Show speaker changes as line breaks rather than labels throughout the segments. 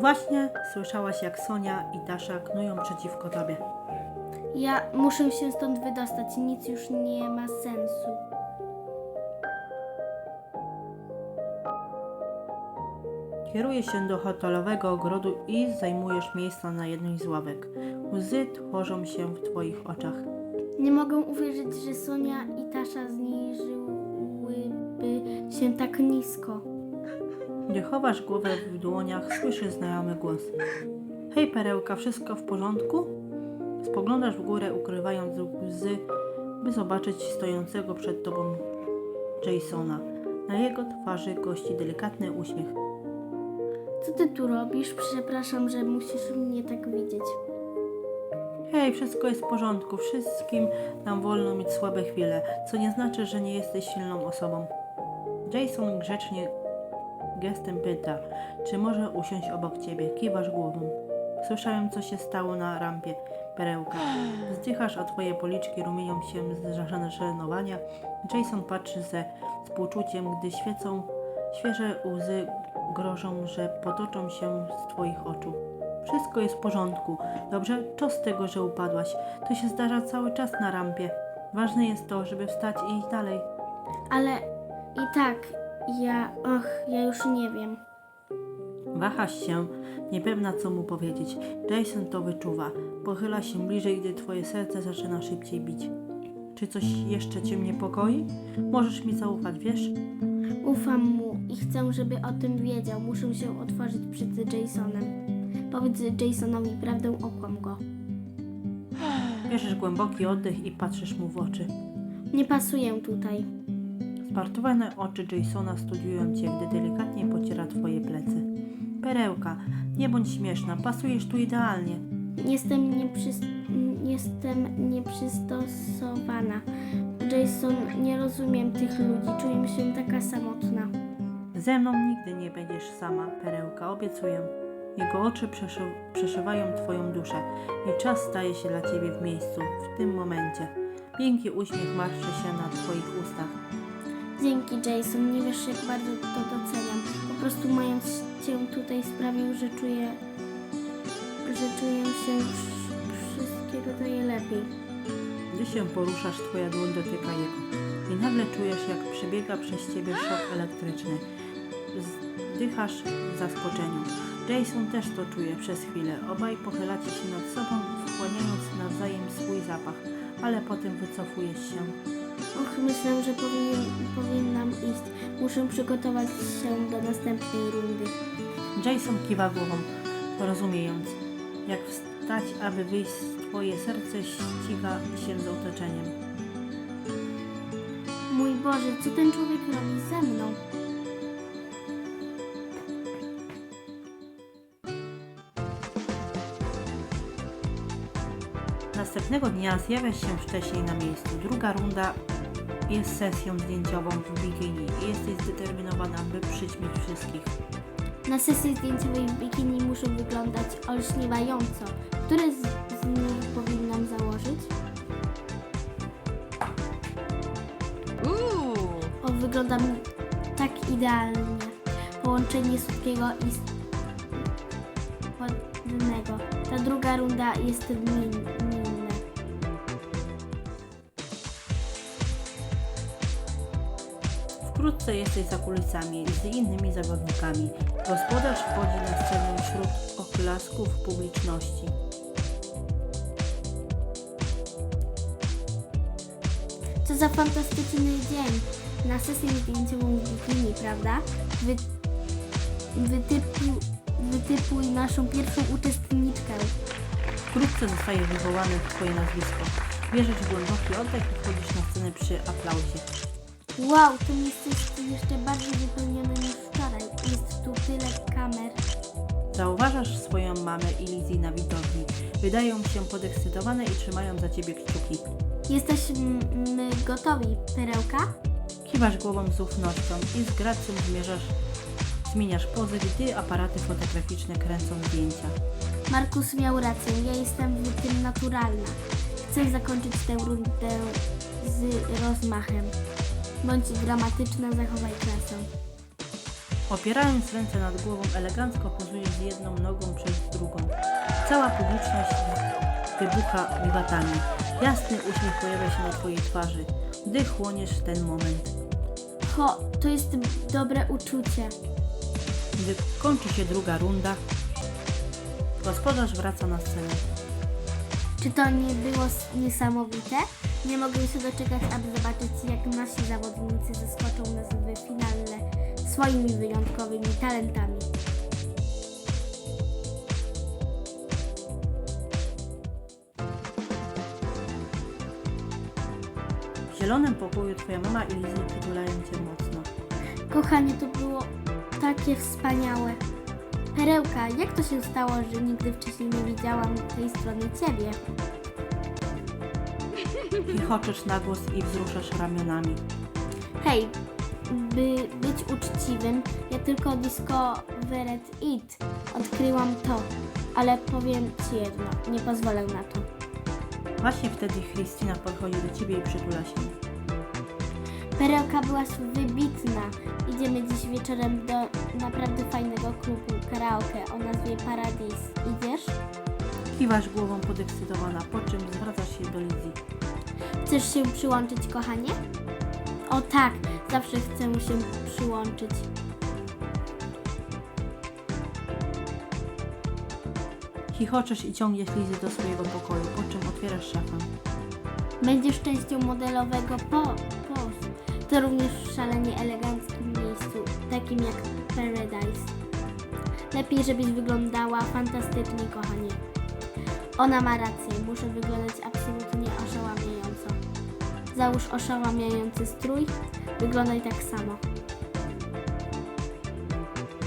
Właśnie słyszałaś, jak Sonia i Dasza knują przeciwko tobie.
Ja muszę się stąd wydostać, nic już nie ma sensu.
Kierujesz się do hotelowego ogrodu i zajmujesz miejsce na jednej z ławek. Łzy tworzą się w twoich oczach.
Nie mogę uwierzyć, że Sonia i Tasza zniżyłyby się tak nisko.
Gdy chowasz głowę w dłoniach, słyszysz znajomy głos. Hej perełka, wszystko w porządku? Spoglądasz w górę, ukrywając łzy, by zobaczyć stojącego przed tobą Jasona. Na jego twarzy gości delikatny uśmiech.
Co ty tu robisz? Przepraszam, że musisz mnie tak widzieć.
Hej, wszystko jest w porządku, wszystkim nam wolno mieć słabe chwile, co nie znaczy, że nie jesteś silną osobą. Jason grzecznie gestem pyta, czy może usiąść obok ciebie. Kiwasz głową. Słyszałem, co się stało na rampie, perełka. Zdychasz, a twoje policzki rumienią się z zażenowania. Jason patrzy ze współczuciem, gdy świecą świeże łzy grożą, że potoczą się z twoich oczu. Wszystko jest w porządku. Dobrze, co z tego, że upadłaś? To się zdarza cały czas na rampie. Ważne jest to, żeby wstać i iść dalej.
Ale i tak, ja, och, ja już nie wiem.
Wahasz się, niepewna co mu powiedzieć. Jason to wyczuwa. Pochyla się bliżej, gdy twoje serce zaczyna szybciej bić. Czy coś jeszcze cię niepokoi? Możesz mi zaufać, wiesz?
Ufam mu i chcę, żeby o tym wiedział. Muszę się otworzyć przed Jasonem. Powiedz Jasonowi prawdę, okłam go.
Bierzesz głęboki oddech i patrzysz mu w oczy.
Nie pasuję tutaj.
Spartowane oczy Jasona studiują cię, gdy delikatnie pociera twoje plecy. Perełka, nie bądź śmieszna, pasujesz tu idealnie.
Jestem, nieprzys- jestem nieprzystosowana. Jason, nie rozumiem tych ludzi. Czuję się taka samotna.
Ze mną nigdy nie będziesz sama, perełka, obiecuję. Jego oczy przeszu- przeszywają twoją duszę i czas staje się dla ciebie w miejscu, w tym momencie. Piękny uśmiech marszczy się na.
Dzięki Jason, nie wiesz jak bardzo to doceniam. Po prostu mając cię tutaj sprawił, że czuję, że czuję się wsz- wszystkiego daje lepiej.
Gdy się poruszasz, twoja dłoń dotyka jego i nagle czujesz, jak przebiega przez ciebie szok elektryczny. Zdychasz w zaskoczeniu. Jason też to czuje przez chwilę. Obaj pochylacie się nad sobą, wchłaniając nawzajem swój zapach, ale potem wycofujesz się.
Och, myślę, że powinien, powinnam iść. Muszę przygotować się do następnej rundy.
Jason kiwa głową, rozumiejąc, jak wstać, aby wyjść, twoje serce ściga się z otoczeniem.
Mój Boże, co ten człowiek robi ze mną?
Następnego dnia zjawiasz się wcześniej na miejscu. Druga runda jest sesją zdjęciową w bikini i jesteś zdeterminowana, by przyćmić wszystkich.
Na sesji zdjęciowej w bikini muszę wyglądać olśniewająco. Które z, z nich powinnam założyć? O, wyglądam tak idealnie. Połączenie słodkiego i ładnego. Ta druga runda jest min,
Wkrótce jesteś za kulisami z innymi zawodnikami. Gospodarz wchodzi na scenę wśród oklasków publiczności.
Co za fantastyczny dzień. Na sesję zdjęciową w bikini, prawda? Wy, wytypu, wytypuj naszą pierwszą uczestniczkę.
Wkrótce zostaje wywołane twoje nazwisko. Bierzesz głęboki oddech i wchodzisz na scenę przy aplauzie.
Wow, to miejsce jest jeszcze bardziej wypełnione niż wczoraj. Jest tu tyle kamer.
Zauważasz swoją mamę i Lizzie na widowni. Wydają się podekscytowane i trzymają za ciebie kciuki.
Jesteśmy gotowi, perełka?
Kiwasz głową z ufnością i z gracją zmierzasz, zmieniasz pozy, gdy aparaty fotograficzne kręcą zdjęcia.
Markus miał rację, ja jestem w tym naturalna. Chcę zakończyć tę rundę z rozmachem. Bądź dramatyczna, zachowaj klasę.
Opierając ręce nad głową, elegancko pozuje z jedną nogą przez drugą. Cała publiczność wybucha wiwatami. Jasny uśmiech pojawia się na Twojej twarzy, gdy chłoniesz ten moment.
Ho, to jest dobre uczucie.
Gdy kończy się druga runda, gospodarz wraca na scenę.
Czy to nie było niesamowite? Nie mogę się doczekać, aby zobaczyć, jak nasi zawodnicy zaskoczą nas w finale swoimi wyjątkowymi talentami.
W zielonym pokoju Twoja mama i Lizzie przytulają Cię mocno.
Kochanie, to było takie wspaniałe. Perełka, jak to się stało, że nigdy wcześniej nie widziałam tej strony ciebie?
Chichoczesz na głos i wzruszasz ramionami.
Hej, by być uczciwym, ja tylko Discovered It odkryłam to, ale powiem Ci jedno, nie pozwolę na to.
Właśnie wtedy Christina podchodzi do Ciebie i przytula się.
Perełka byłaś wybitna. Idziemy dziś wieczorem do naprawdę fajnego klubu karaoke o nazwie Paradis. Idziesz?
Kiwasz głową podekscytowana, po czym zwracasz się do Lizzie.
Chcesz się przyłączyć, kochanie? O tak, zawsze chcę się przyłączyć.
Chichoczesz i ciągniesz Lizzie do swojego pokoju, po czym otwierasz szafę.
Będziesz częścią modelowego po, post. To również w szalenie eleganckim miejscu, takim jak Paradise. Lepiej, żebyś wyglądała fantastycznie, kochanie. Ona ma rację, muszę wyglądać absolutnie. Załóż oszałamiający strój, wyglądaj tak samo.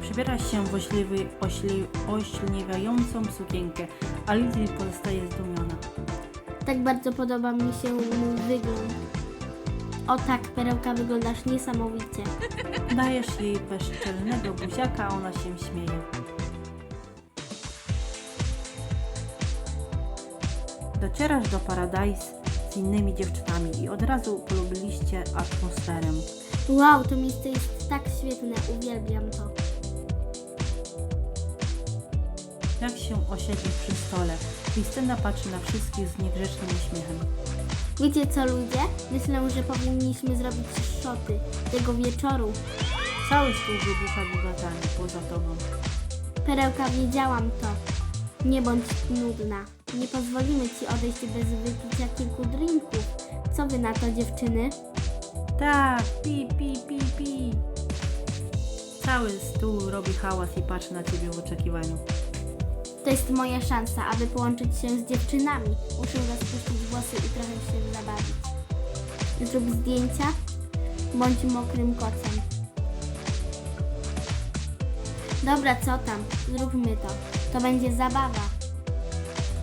Przybierasz się w ośliwy, ośli, oślniewiającą sukienkę, a Lizzie pozostaje zdumiona.
Tak bardzo podoba mi się mój wygląd. O tak, perełka, wyglądasz niesamowicie.
Dajesz jej bezczelnego buziaka, a ona się śmieje. Docierasz do Paradise z innymi dziewczynami i od razu polubiliście atmosferę.
Wow, to miejsce jest tak świetne, uwielbiam to.
Jak się osiedli przy stole, Krystyna patrzy na wszystkich z niegrzecznym uśmiechem.
Wiecie co ludzie? Myślę, że powinniśmy zrobić szoty tego wieczoru.
Cały stół wybucha wiwatami poza tobą.
Perełka, wiedziałam to. Nie bądź nudna. Nie pozwolimy ci odejść bez wypicia kilku drinków. Co wy na to, dziewczyny?
Tak, pi, pi, pi, pi. Cały stół robi hałas i patrzy na ciebie w oczekiwaniu.
To jest moja szansa, aby połączyć się z dziewczynami. Muszę rozpuścić włosy i trochę się zabawić. Zrób zdjęcia, bądź mokrym kocem. Dobra, co tam? Zróbmy to. To będzie zabawa.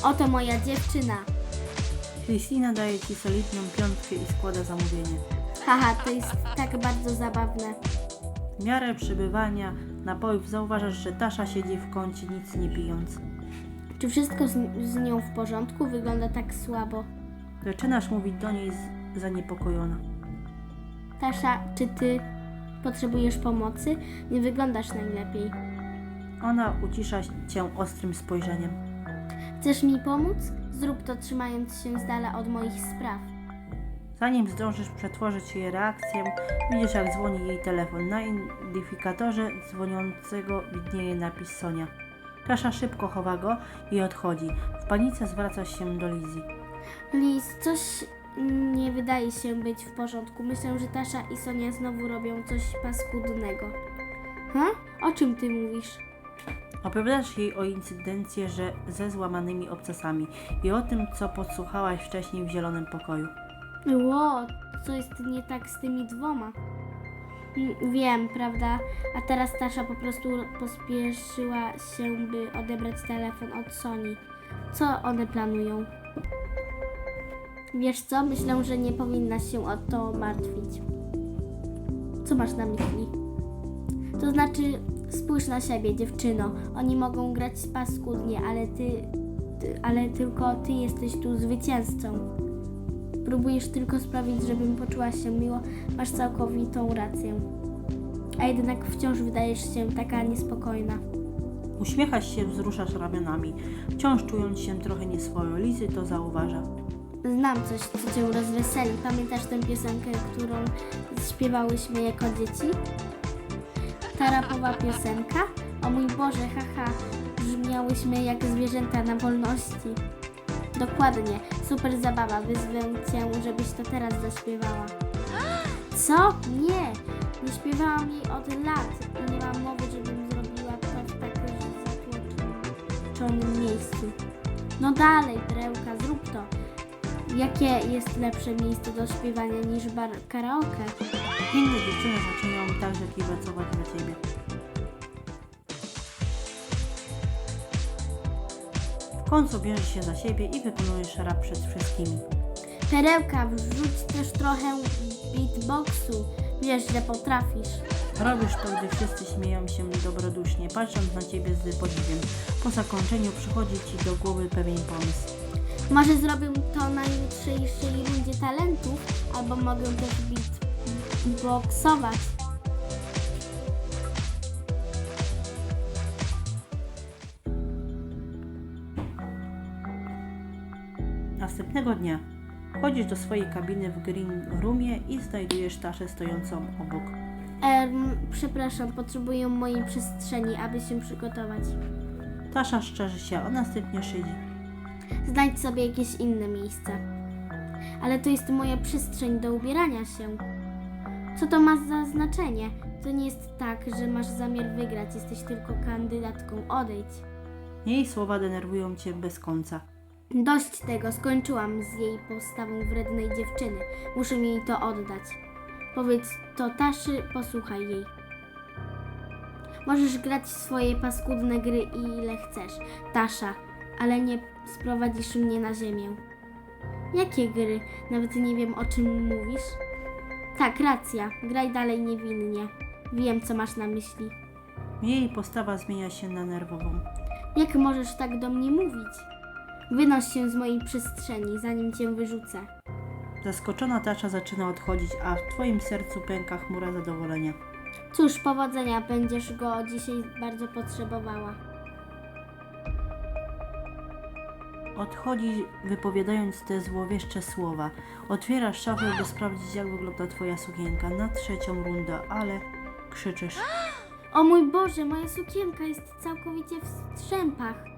Oto moja dziewczyna.
Krystyna daje ci solidną piątkę i składa zamówienie.
Haha, to jest tak bardzo zabawne.
W miarę przybywania napojów zauważasz, że Tasza siedzi w kącie nic nie pijąc.
Czy wszystko z, z nią w porządku? Wygląda tak słabo.
Zaczynasz mówić do niej z- zaniepokojona.
Tasza, czy ty potrzebujesz pomocy? Nie wyglądasz najlepiej.
Ona ucisza cię ostrym spojrzeniem.
Chcesz mi pomóc? Zrób to trzymając się z dala od moich spraw.
Zanim zdążysz przetworzyć jej reakcję, widzisz jak dzwoni jej telefon. Na identyfikatorze dzwoniącego widnieje napis Sonia. Tasza szybko chowa go i odchodzi. W panice zwracasz się do Lizzie.
Liz, coś nie wydaje się być w porządku. Myślę, że Tasza i Sonia znowu robią coś paskudnego. Ha? O czym ty mówisz?
Opowiadasz jej o incydencie, że ze złamanymi obcasami i o tym, co podsłuchałaś wcześniej w zielonym pokoju.
Ło, co jest nie tak z tymi dwoma? Mm, Wiem, prawda? A teraz Tasza po prostu pospieszyła się, by odebrać telefon od Sony. Co one planują? Wiesz co? Myślę, że nie powinnaś się o to martwić. Co masz na myśli? To znaczy, spójrz na siebie, dziewczyno. Oni mogą grać paskudnie, ale ty, ty ale tylko ty jesteś tu zwycięzcą. Próbujesz tylko sprawić, żebym poczuła się miło. Masz całkowitą rację. a jednak wciąż wydajesz się taka niespokojna.
Uśmiechasz się, wzruszasz ramionami. Wciąż czując się trochę nieswojo, Lizy to zauważa.
Znam coś, co cię rozweseli. Pamiętasz tę piosenkę, którą śpiewałyśmy jako dzieci? Ta rapowa piosenka? O mój Boże, haha, brzmiałyśmy jak zwierzęta na wolności. Dokładnie, super zabawa. Wyzwę cię, żebyś to teraz zaśpiewała. Co? Nie, nie śpiewałam jej od lat i nie mam mowy, żebym zrobiła to w tak zatłoczonym miejscu. No dalej, Perełka, zrób to. Jakie jest lepsze miejsce do śpiewania niż bar karaoke?
Inne dziewczyny zaczynają także kiwacować dla ciebie. W końcu bierzesz się za siebie i wykonujesz rap przed wszystkimi.
Perełka, wrzuć też trochę beatboxu. Wiesz, że potrafisz.
Robisz to, gdy wszyscy śmieją się dobrodusznie, patrząc na ciebie z podziwiem. Po zakończeniu przychodzi ci do głowy pewien pomysł.
Może zrobię to na jutrzejszej rundzie talentów, albo mogę też beatboxować.
Następnego dnia wchodzisz do swojej kabiny w green roomie i znajdujesz Taszę stojącą obok.
Em, przepraszam, potrzebuję mojej przestrzeni, aby się przygotować.
Tasza szczerzy się, a następnie szydzi.
Znajdź sobie jakieś inne miejsce. Ale to jest moja przestrzeń do ubierania się. Co to ma za znaczenie? To nie jest tak, że masz zamiar wygrać, jesteś tylko kandydatką. Odejdź.
Jej słowa denerwują cię bez końca.
Dość tego, skończyłam z jej postawą wrednej dziewczyny. Muszę jej to oddać. Powiedz to Taszy, posłuchaj jej. Możesz grać swoje paskudne gry ile chcesz, Tasza, ale nie sprowadzisz mnie na ziemię. Jakie gry? Nawet nie wiem o czym mówisz. Tak, racja, graj dalej niewinnie. Wiem, co masz na myśli.
Jej postawa zmienia się na nerwową.
Jak możesz tak do mnie mówić? Wynoś się z mojej przestrzeni, zanim cię wyrzucę.
Zaskoczona Tasza zaczyna odchodzić, a w twoim sercu pęka chmura zadowolenia.
Cóż, powodzenia, będziesz go dzisiaj bardzo potrzebowała.
Odchodzi wypowiadając te złowieszcze słowa. Otwierasz szafę, by sprawdzić jak wygląda twoja sukienka na trzecią rundę, ale krzyczysz.
O mój Boże, moja sukienka jest całkowicie w strzępach.